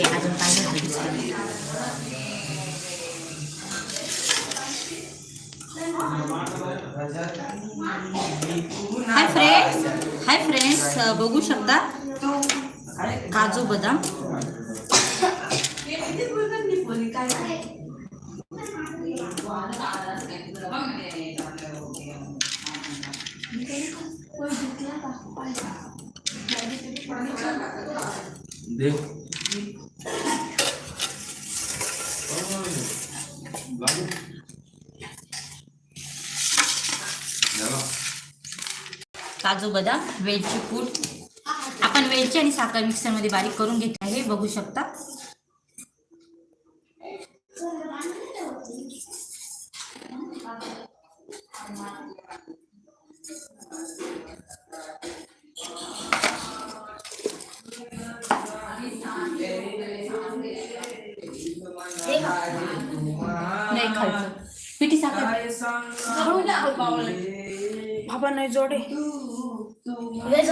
हे अजून काय घातलं हाय फ्रेंड्स हाय फ्रेंड्स बघू शकता. काजू बदाम. देख. काजू बदाम वेलची पूड आपण वेलची आणि साखर मिक्सरमध्ये बारीक करून घेतली आहे. बघू शकता. बाबा नाही जोडे. हे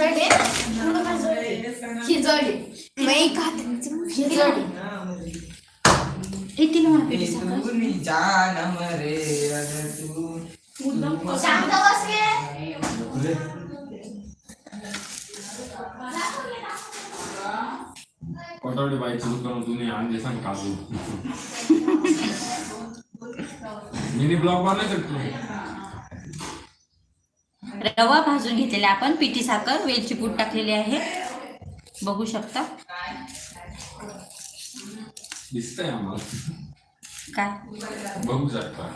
कोटावडी बाईचं दुकान तुम्ही आणले सांग काजू मिनी ब्लॉग बनवायचं तुम्ही रवा भाजून घेतलेला आपण. पिठी साखर वेलची पूड टाकलेली आहे. बघू शकता. काय? बघू शकता.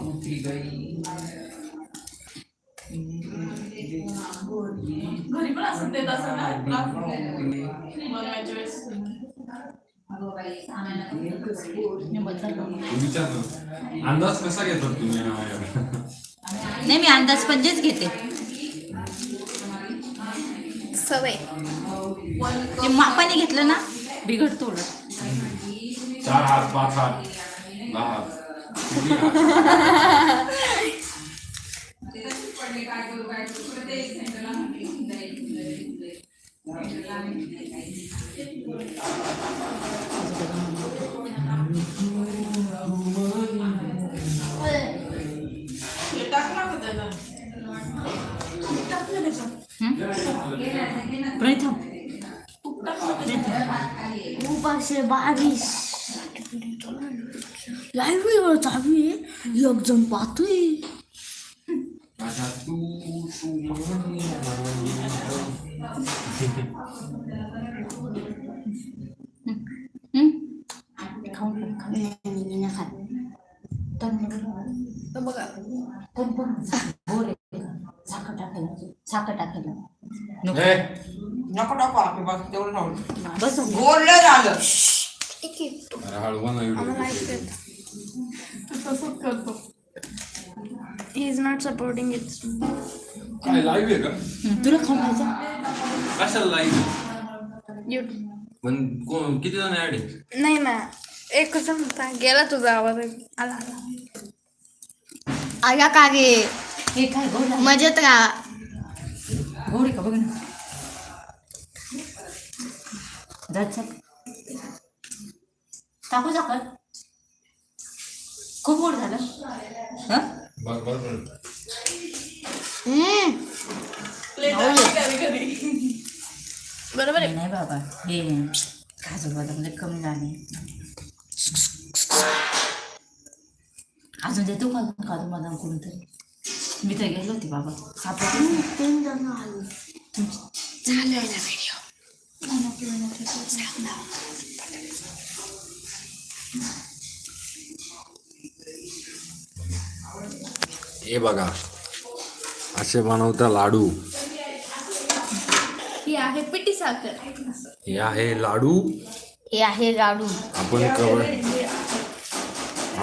उठी गई घरी पण असं देत असं ना बनवायच्या वेळेस तू विचार ना. अंदाज कसा घेतात तुम्ही हा यार? नाही मी अंदाज पंजेच घेते सवय ते मापाने घेतलं ना बिघडतो उलट. चार हात पाच हात दहा हात पण पण गोड आहे का? साखर टाकायला साखर टाकायला नको. ए, नको टाकू आपली बस तेवढं नको बस. बोललं झालं. अरे हळू बनव व्हिडिओ तसंच करतो. He is not supporting it काय लाईव्ह आहे का? हं, तुला कशाला लाईव्ह यू पण कोण किती जण ऍड आहे नाही ना एकच होता गेला तुझा आवाज. आला आला. आया का गे हे काय? मजेत राहा. गोड का बघ ना जा चल. टाकू साखर खूप गोड झालं. हं? बरोबर आहे. नाही नाही बाबा हे काजू बदाम लय कमी झाले. अजून देतो का काजू बदाम करून तरी मी तर गेलो होती बाबा. सापडतो आले. हे बघा असे बनवता लाडू. ही आहे पिठी साखर. हे आहे लाडू. हे आहे लाडू. आपण कवर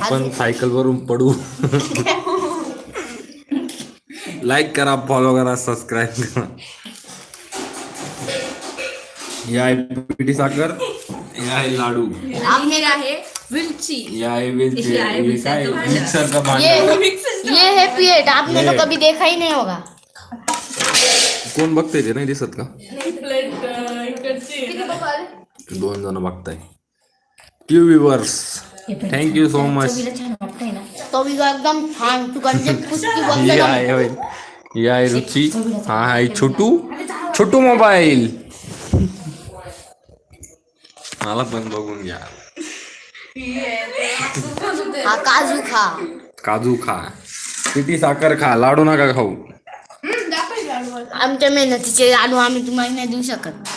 आपण सायकल वरून पडू. लाईक करा फॉलो करा सबस्क्राईब करा. हे आहे पिठी साखर हे आहे लाडू हे आहे विलची हे आहे वेलची हे? आहे हे काय मिक्सरचं भांडं. ये भांड ये है पेट आपने तो कभी देखा ही नहीं होगा। कोण बघतंय ते नाही दिसत का? दोन जण बघताय two viewers thank you so much तो एकदम छान तू ही आहे होय. ही आहे रुची. हा आहे छोटू छोटू मोबाईल. मला पण बघून घ्या हा काजू खा काजू खा किती साखर खा लाडू नका खाऊ. आमच्या मेहनतीचे लाडू आम्ही तुम्हाला नाही देऊ शकत.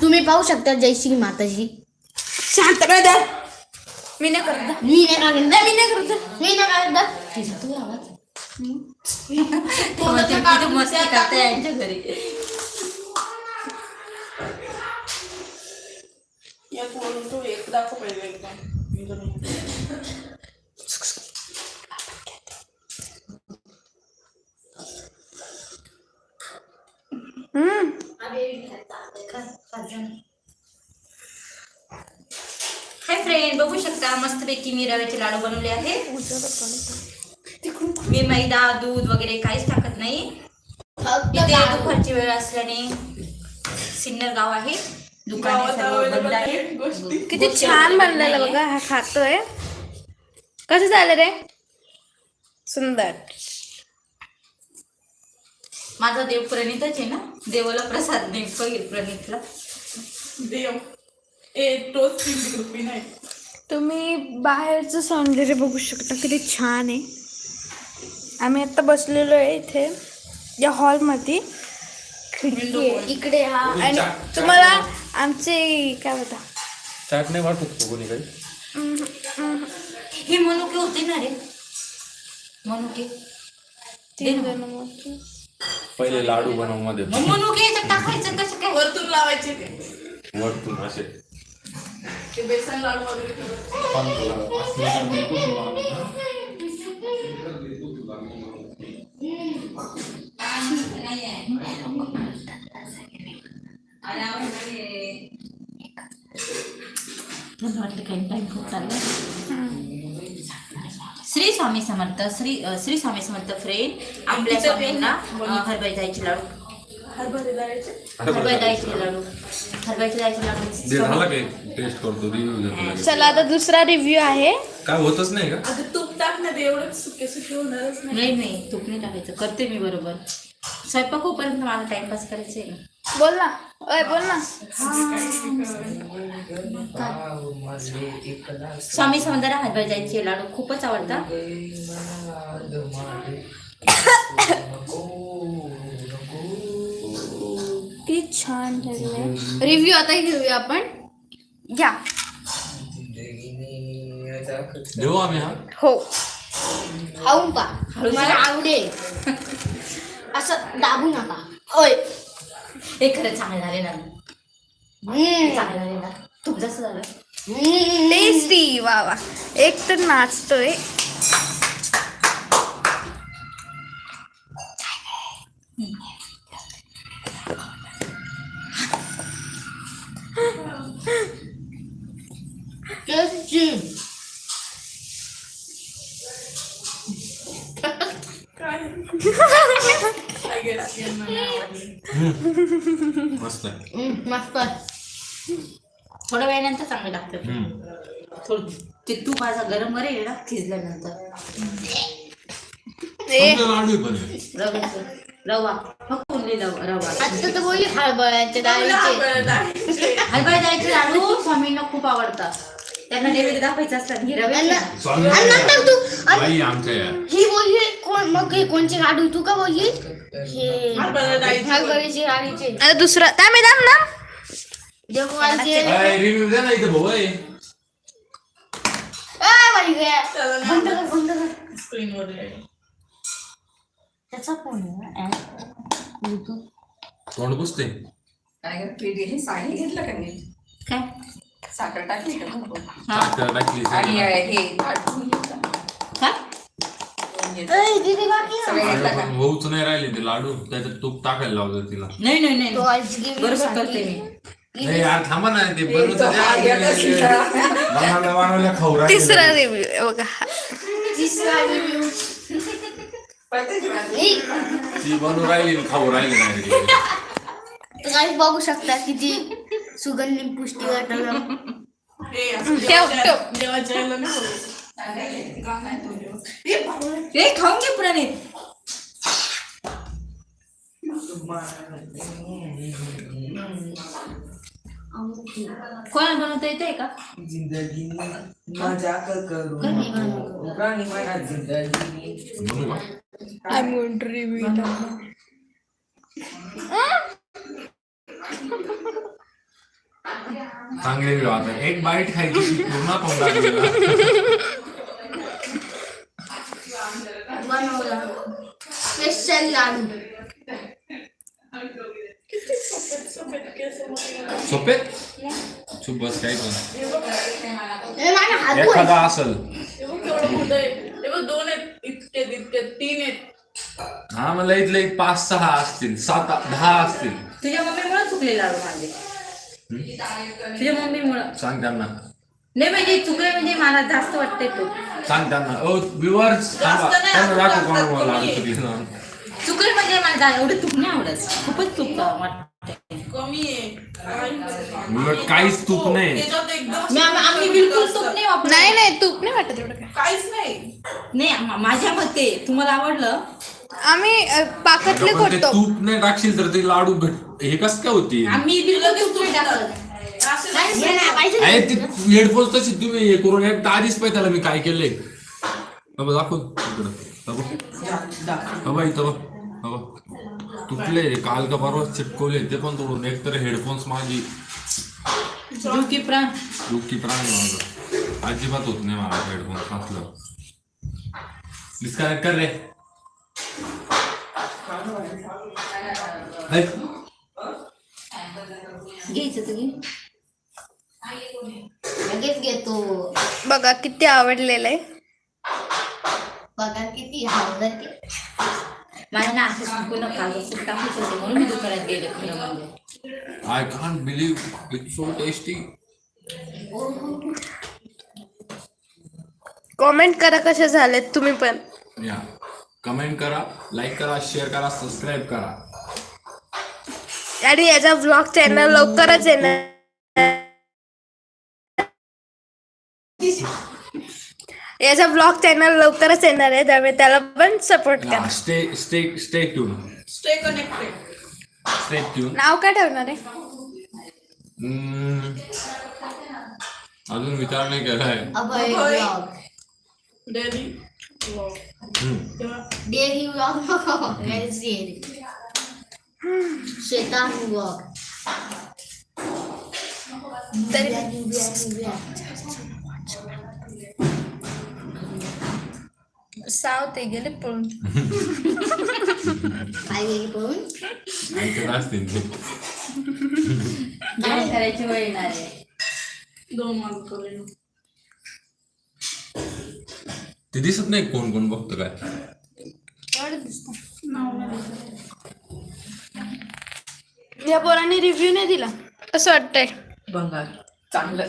तुम्ही पाहू शकता जय श्री माताजी. शांत काय द्या मी नाही करत मी नाही करत. मी नाही करत मी नाही करत. तिचा तू आवाज. तेव्हा ते किती मस्ती करते यांच्या घरी. एक बोलून तू एक दाखव पहिले एकदम हाय फ्रेंड बघू शकता मस्तपैकी मी रव्याचे लाडू बनवले आहे मी मैदा दूध वगैरे काहीच टाकत नाही. इथे दुपारची वेळ असल्याने सिन्नर गाव आहे. दुकाने सर्व बंद. किती छान बनलेलं बघा हा खातोय. कसं झालं रे? सुंदर. माझा देव प्रणितच आहे ना? देवाला प्रसाद नेमकं घेईल प्रणितला. देव. ए नाही. तुम्ही बाहेरचं सौंदर्य बघू शकता किती छान आहे. आम्ही आता बसलेलो आहे इथे या हॉलमध्ये. खिडकी आहे इकडे हा आणि तुम्हाला आमचे काय होता? चाट नाही वाटत का कोणी काही. हे मनुके होते ना रे. मनुके. तीन जण मोठे. पहिले लाडू बनवमध्ये. मग मनुके याच्यात टाकायचं कसं काय? वरतून लावायचे ते. वरतून असे. ते बेसन लाडू श्री स्वामी समर्थ श्री श्री स्वामी समर्थ फ्रेंड आपल्या स्वामींना हरभरा जायचे लाडू. हरभरे डाळीचे लाडू. हरभऱ्याचे जायचे लाडू. ते झालं काय टेस्ट करतो रिव्ह्यू घेतो लगेच. चला आता दुसरा रिव्ह्यू आहे. काय होतच नाही का? आता तूप टाकण्यात एवढं सुके सुके होणारच नाही. नाही नाही तूप नाही टाकायचं. करते मी बरोबर. स्वयंपाक होईपर्यंत मला टाइमपास करायचं आहे बोल ना. अय बोल ना. स्वामी समर्थांना हरभरा जायचे लाडू खूपच आवडतात. छान झालेलं रिव्ह्यू आता घेऊया आपण. घ्या देऊ आम्ही हा? हो. खाऊ का मला आवडेल. असं दाबू नका. ओय हे खरंच चांगले झाले ना. चांगले झाले ना. तूप जसं झालं. टेस्टी. वा वा. एक तर नाचतोय. मस्त आहे हम्म, मस्त थोड्या वेळानंतर चांगलं लागतं थोडं ते तूप माझा गरम करेल ना शिजल्यानंतर लाडू पण हे. रवा फक्त रवा रवा आता तर बोलली हरभऱ्याच्या डाळीचे हरभरे डाळीचे. लाडू स्वामींना खूप आवडतात त्यांना नैवेद्य दाखवायचं असतात ही रव्याचे आणि- ना. स्वामी आणि नंतर तू आणि बाई आमच्या या. ही बोलली कोण मग हे कोणचे लाडू तू का बोलली हे. हरभऱ्याचे डाळीचे आता दुसरा त्या मॅडम ना देवाचे अय, रिव्ह्यू द्या ना इथं भाऊ अय. बाई गं. त्याला नाही बंद कर बंद कर स्क्रीनवर आहे. त्याचा फोन आहे ब्लूटूथ तोंड पुसते काय गं, पीठ हे साखर घेतलं का मी काय साखर टाकली. का भरपूर? हा. साखर टाकली आणि हे ताट घेतलं. काय घेतलं. ए, दीदी बाकी आहे. सगळे घेतला का? पण होऊच नाही राहिले ते लाडू. त्याच्यात तूप टाकायला लावलं तिला. नाही नाही नाही. तो आज गेली बरोबर करते मी. नाही यार थांबा ना ते बनवून तो गेला तिसरा. बनवल्या बनवल्या खाऊ राहिले. तिसरा रिव्ह्यू बघा. ना. ए, ती बनवून राहिली आणि खाऊ राहिली नाही. बघू शकता किती. सुगंधी पुष्टी घटक ठेव ठेव ए खाऊन घे पुराणे कोणाला बनवता येते का जिंदगी मजाक करू राणी माझ्या जिंदगी बनवू का? आय वॉन्ट रिव्ह्यू चांगले आता? एक बाईट खायची पूर्ण तोंडात गेला. बनवला स्पेशल लाडू सोपे चुप बस काय पण. एखादा असल दोन आहेत इतके इतके तीन आहेत हा मला इथले एक पाच सहा असतील सात दहा असतील. तुझ्या मम्मीमुळे चुकले लाडू माझे. तुझ्या मम्मीमुळं. सांग त्यांना. नाही म्हणजे चुकले म्हणजे मला जास्त वाटते तू. सांग त्यांना. ओ व्ह्युअर्स त्यांना दाखव. चुकली ना. चुकले म्हणजे मला जा- एवढं तूप नाही आवडत. खूपच वाटते उलट काहीच तूप नाही. आम्ही बिलकुल तूप नाही वापरत. नाही नाही तूप नाही वाटत एवढं काहीच नाही. नाही माझ्या मते तुम्हाला आवडलं आम्ही अ, पाकातले अगं, पण ते खोटतो तूप नाही टाकशील तर ते लाडू घट. हे कस काय होती? आम्ही तूप हे नाही, पाहिजे अरे. ती हेडफोन तशी तुम्ही हे करून एकदा आधीच पाहिजे त्याला मी काय केलंय. बाबा दाखव. इकडं. बाबा बाबा इथं बघ. बाबा तुटले. काल का परवा चिटकवले ते पण तोडून. एक तर हेडफोन्स माझी. की प्राण. दुःखी प्राणी माझं. अजिबात होत नाही मला हेडफोन्स नसलं डिस्कनेक्ट कर रे? घ्यायचं तुम्ही? लगेच घेतो. बघा किती आवडलेलं आहे. बघा किती माझ्या ना असं चुकून कागद टाकूच होते म्हणून मी दुकानात गेले खरं म्हणजे. I can't believe it's so tasty comment करा कसे झालेत तुम्ही पण. या कमेंट करा लाईक करा शेअर करा सबस्क्राईब करा. आणि याचा ब्लॉग चॅनल लवकरच येणार. याचा ब्लॉग चॅनल लवकरच येणार आहे त्यामुळे त्याला पण सपोर्ट करा. Stay stay stay tuned stay connected stay tuned नाव काय ठेवणार आहे? अजून विचार नाही केलाय. Abhay daily hmm. Dairy blog नको डेअरी शेतान ब्लॉग तरी साव ते गेले पळून काय गेली पळून ऐकत असतील ते जेवण करायची वेळ येणार आहे दोन मार्क करेल ते दिसत नाही कोण कोण बघतं काय. या पोराने रिव्ह्यू नाही दिला. असं वाटतंय? बंगाल चांगलं.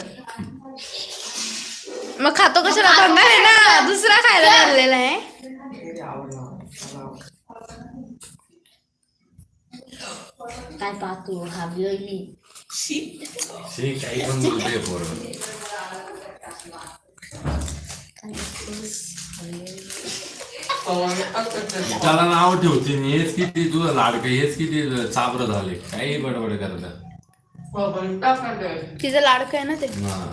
मग खातो कशाला? बघणार आहे ना. दुसरा खायला आणलेला आहे. काय पाहतो? हा मी. हे काही पण बोलते पोरं त्याला नाव ठेवते मी. हेच किती तुझं लाडकं हेच किती चाबर झाले. काही बडबड करतात तिचं लाडकं आहे ना ते? हा.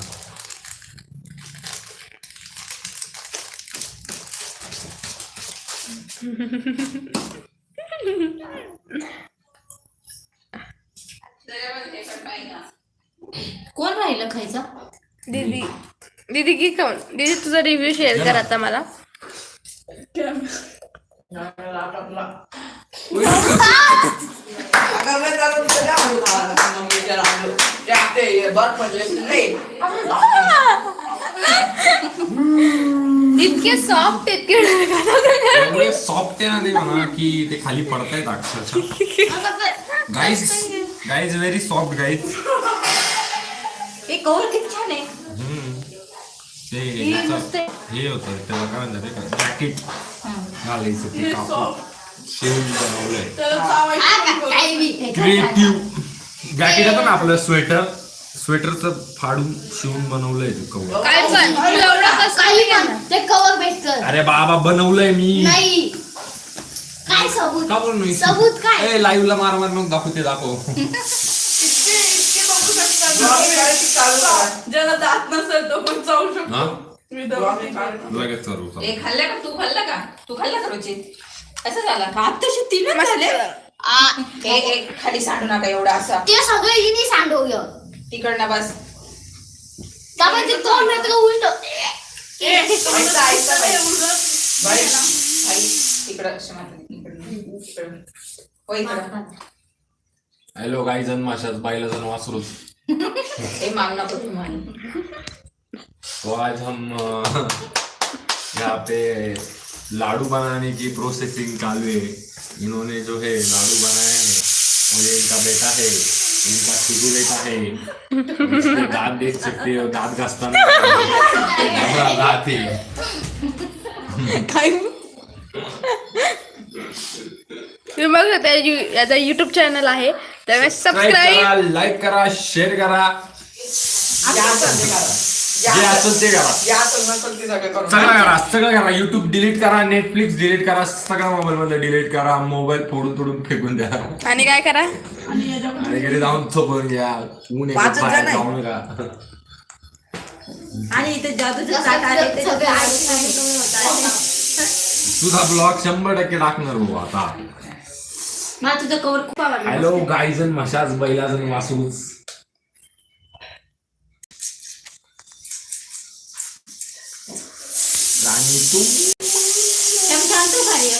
कोण राहिलं खायचा? दीदी. दीदी की खाऊन दीदी तुझा रिव्ह्यू शेअर कर आता मला. इतके सॉफ्ट इतके सॉफ्ट आहे ना ते म्हणा की ते खाली पडतायत अक्षरशः. Guys guys very soft guys हे कवर किती छान आहे. ते हे होतं त्याला काय म्हणतात जॅकेट घालायचं ते कापड शिवून बनवलंय त्याला चावायचं काही बी क्रिएटिव्ह जॅकेट होतं ना आपलं स्वेटर स्वेटरचं फाडून शिवून बनवलंय ते कवर काय पण तू एवढा कसं काही पण ते कवर कर अरे बाबा बनवलंय मी नाही काय सबूत का बोल नाही सबूत काय? ए लाईव्ह ला मार मार मग दाखव ते दाखव इतके इतके बघू शकतात ब्लॉग काढायची चालू करा. ज्याला दात नसेल तो पण हा? शकतो. मी. लगेच चालू. ए खाल्ला का? तू खाल्ला का? तू खाल्ला का रुची असं झाला? आताशी तीनच झाले आ, ए ए खाली सांडू नका एवढा असा. ते सगळे तिकडनं बस. त्यामुळे ते तोंड येतं का उलट. ए, ऐसा, ऐसा बाई. एवढं- बाई बाई. तिकडं क्षमा इकडं इकडं हो इकडं. हॅलो गाई जण माशाच बाईला जण वासरूच तू तो आज हम यहाँ पे लाडू बनाने की प्रोसेसिंग चालू है। इन्होंने जो है लाडू बनाए हैं मुझे इनका बेटा है इनका शुरू बेटा है। दांत देख सकते हो दांत घासताना एवढा दात तुम्ही बघा त्या यु- याचा युट्यूब चॅनल आहे. त्यामुळे सबस्क्राईब सबस्क्राईब करा लाईक करा शेअर करा. जे असेल ते सगळं करू सगळं करा. युट्यूब डिलीट करा नेटफ्लिक्स डिलीट करा सगळं मोबाईल मध्ये डिलीट करा मोबाईल फोडून तोडून फेकून द्या. आणि काय करा? आणि घरी जाऊन झोपून घ्या. ऊन आहे, पाचच बाहेर जण आहे. जाऊ नका आणि इथे जादूचे ताट ते सगळे ऐकून होतात. तुझा ब्लॉग शंभर टक्के टाकणार भाऊ आता. मला तुझं कवर खूप आवडलं. हॅलो गाईजन मशाज बैलाजन वासूच राणी तू चमचा आणतो का रे?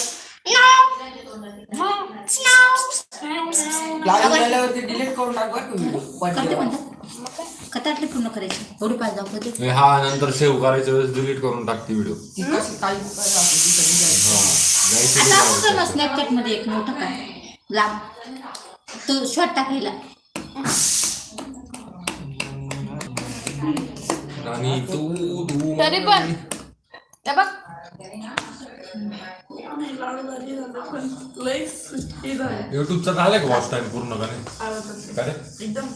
लाईव्ह झाल्यावरती डिलीट करून टाक. करते कथातले पूर्ण करायची. एवढी पाच दाखवते हा नंतर सेव्ह करायच्या वेळेस डिलीट करून टाकते व्हिडिओ ती कशी काही काय आपण दुसरी आता असं ना स्नॅपचॅटमध्ये एक मोठं काय? लांब. तो शॉर्ट टाकायला. राणी तू तू तरी पण. त्या बघ. आणि हे युट्यूबचा झालं का वॉच टाइम पूर्ण का नाही? एकदम.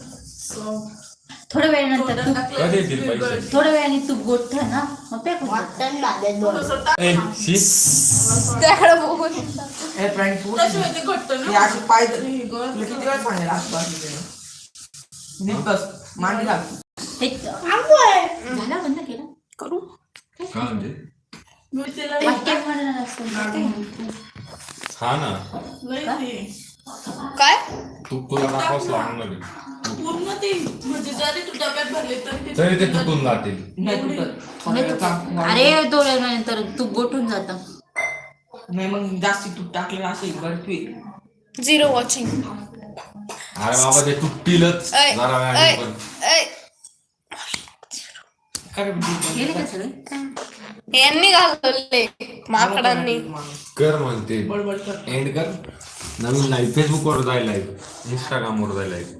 थोड्या वेळानंतर तूप टाकलं. कधी येतील पैसे? थोड्या वेळाने तूप गोठत ना मग पॅक होतं. ए, शी. त्याकडे बघून. फ्रेंड तू तशी होते घट्ट हे ना अशी पाय धर. हे गळत तुला किती वेळ सांगेल असं बाजूला नीट बस मांडी लाग हे झाला बंद केला? करू. का म्हणजे. मी तिला वाक्यात म्हणणार असं हा ना. लईच हे. काय? तू तुला दाखवाच लागणार आहे. पूर्ण ती म्हणजे जरी तू डब्यात भरले तरी तरी ते तुटून जातील. नाही तुटत. थोडा वेळ थांब. अरे थोड्या वेळानंतर तूप गोठून जात. नाही मग जास्ती तूप टाकलं असे गळतोय झिरो वॉचिंग अरे बाबा ते तुटतीलच. ऐ, जरा ऐ, वेळाने पण. ऐ. काय करतो? गेले का सगळे? यांनी घालवले माकडांनी. कर म्हणते. बडबड कर एंड कर. नवीन लाईव्ह फेसबुक वर जाय लाईव्ह इंस्टाग्राम वर जाय लाईव्ह